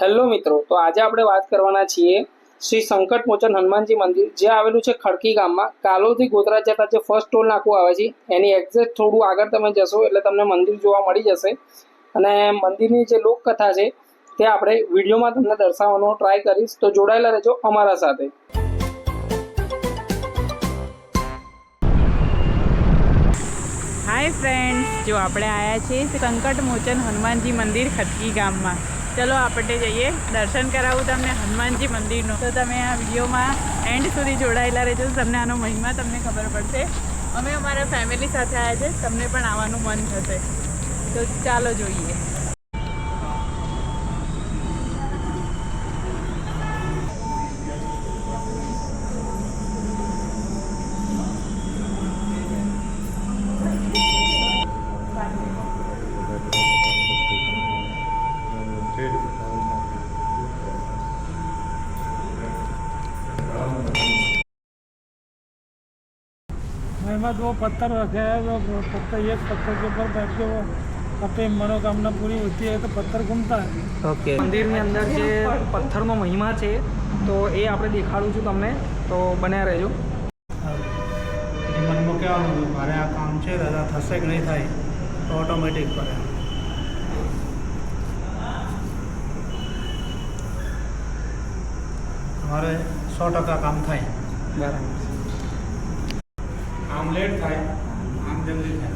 Hello મિત્રો, તો આજે આપણે વાત કરવાના છીએ શ્રી સંકટ મોચન હનુમાનજી મંદિર, જે આવેલું છે ખડકી ગામમાં. કાલોથી ગોધરા જતા જે ફર્સ્ટ ટોલ નાકું આવે છે, એની એક્ઝેક્ટ થોડું આગળ તમે જશો એટલે તમને મંદિર જોવા મળી જશે. અને મંદિરની જે લોકકથા છે, તે આપણે વિડીયોમાં તમને દર્શાવવાનો ટ્રાય કરીશ. તો જોડાયેલા રહેજો અમારા સાથે. હાય ફ્રેન્ડ્સ જો આપણે આવ્યા છીએ સંકટ મોચન હનુમાનજી મંદિર ખટકી ગામમાં. ચલો આપણે જઈએ. દર્શન કરાવું તમને હનુમાનજી મંદિરનું. તો તમે આ વિડીયોમાં એન્ડ સુધી જોડાયેલા રહેજો. તમને આનો મહિમા તમને ખબર પડશે. અમે અમારા ફેમિલી સાથે આવ્યા છે. તમને પણ આવવાનું મન થશે. તો ચાલો જોઈએ. महिमा दो पत्थर रखे हैं जो पत्थर एक पत्थर के ऊपर बैठ के वो अपनी मनोकामना पूरी होती है तो पत्थर घूमता है ઓકે મંદિરની અંદર જે પથ્થરનો મહિમા છે તો એ આપણે દેખાડું છું તમને તો બન્યા રહેજો એ મનમાં કહેવાનું મારે આ કામ છે દાદા થશે કે નહીં થાય તો ઓટોમેટિક કરે મારે સો ટકા કામ થાય બરાબર આમ લેટ થાય આમ જલ્દી થાય.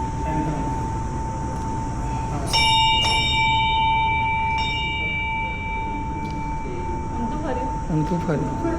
ઊંધું ફર્યું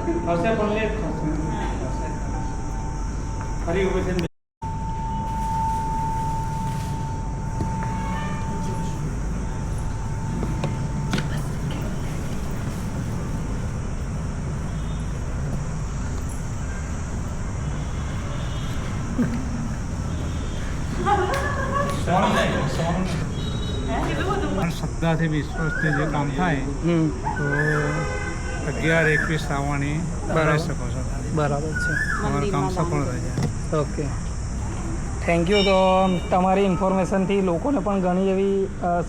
શ્રદ્ધાથી વિશ્વાસથી જે કામ થાય તો અગિયાર એકવીસ આવવાની બરાબર. શકો છો. બરાબર છે. તમારું કામ સફળ થઈ જાય. ઓકે. થેન્ક યુ તો તમારી ઇન્ફોર્મેશનથી લોકોને પણ ઘણી એવી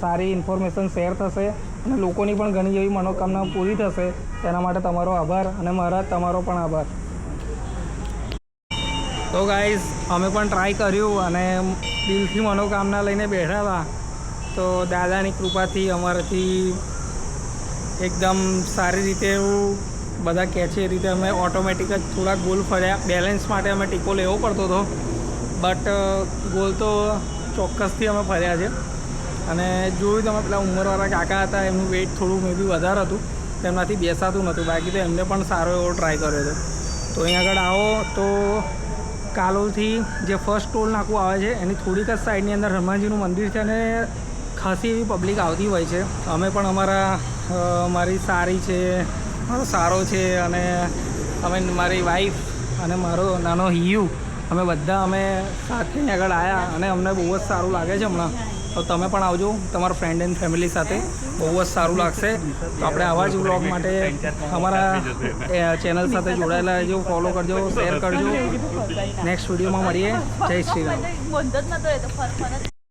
સારી ઇન્ફોર્મેશન શેર થશે અને લોકોની પણ ઘણી એવી મનોકામના પૂરી થશે. તેના માટે તમારો આભાર અને મારા તમારો પણ આભાર. તો ગાઈઝ અમે પણ ટ્રાય કર્યું અને દિલથી મનોકામના લઈને બેઠા હતા. તો દાદાની કૃપાથી અમારાથી એકદમ સારી રીતે એવું બધા કહે છે એ રીતે અમે ઓટોમેટિક જ થોડા ગોલ ફર્યા. બેલેન્સ માટે અમે ટીકો લેવો પડતો હતો. બટ ગોલ તો ચોક્કસથી અમે ફર્યા છે. અને જોયું તમે પેલા ઉંમરવાળા કાકા હતા, એમનું વેઇટ થોડું મે બી વધારે હતું. તેમનાથી બેસાતું નહોતું બાકી તો એમને પણ સારો એવો ટ્રાય કર્યો હતો. તો અહીં આગળ આવો. તો કાલોલથી જે ફર્સ્ટ ટોલ નાકું આવે છે, એની થોડીક જ સાઈડની અંદર હનુમાનજીનું મંદિર છે અને ખાસી એવી પબ્લિક આવતી હોય છે. અમે પણ અમારા મારી સારી છે મારો સારો છે અને અમે મારી વાઈફ અને મારો નાનો હિયુ, અમે બધા અમે સાથે આગળ આવ્યા અને અમને બહુ જ સારું લાગે છે હમણાં. તો તમે પણ આવજો, તમારા ફ્રેન્ડ એન્ડ ફેમિલી સાથે. બહુ જ સારું લાગશે. તો આપણે આવા જ વ્લોગ માટે અમારા ચેનલ સાથે જોડાયેલા રહેજો ફોલો કરજો શેર કરજો. નેક્સ્ટ વિડીયોમાં મળીએ. જય શ્રી રામ.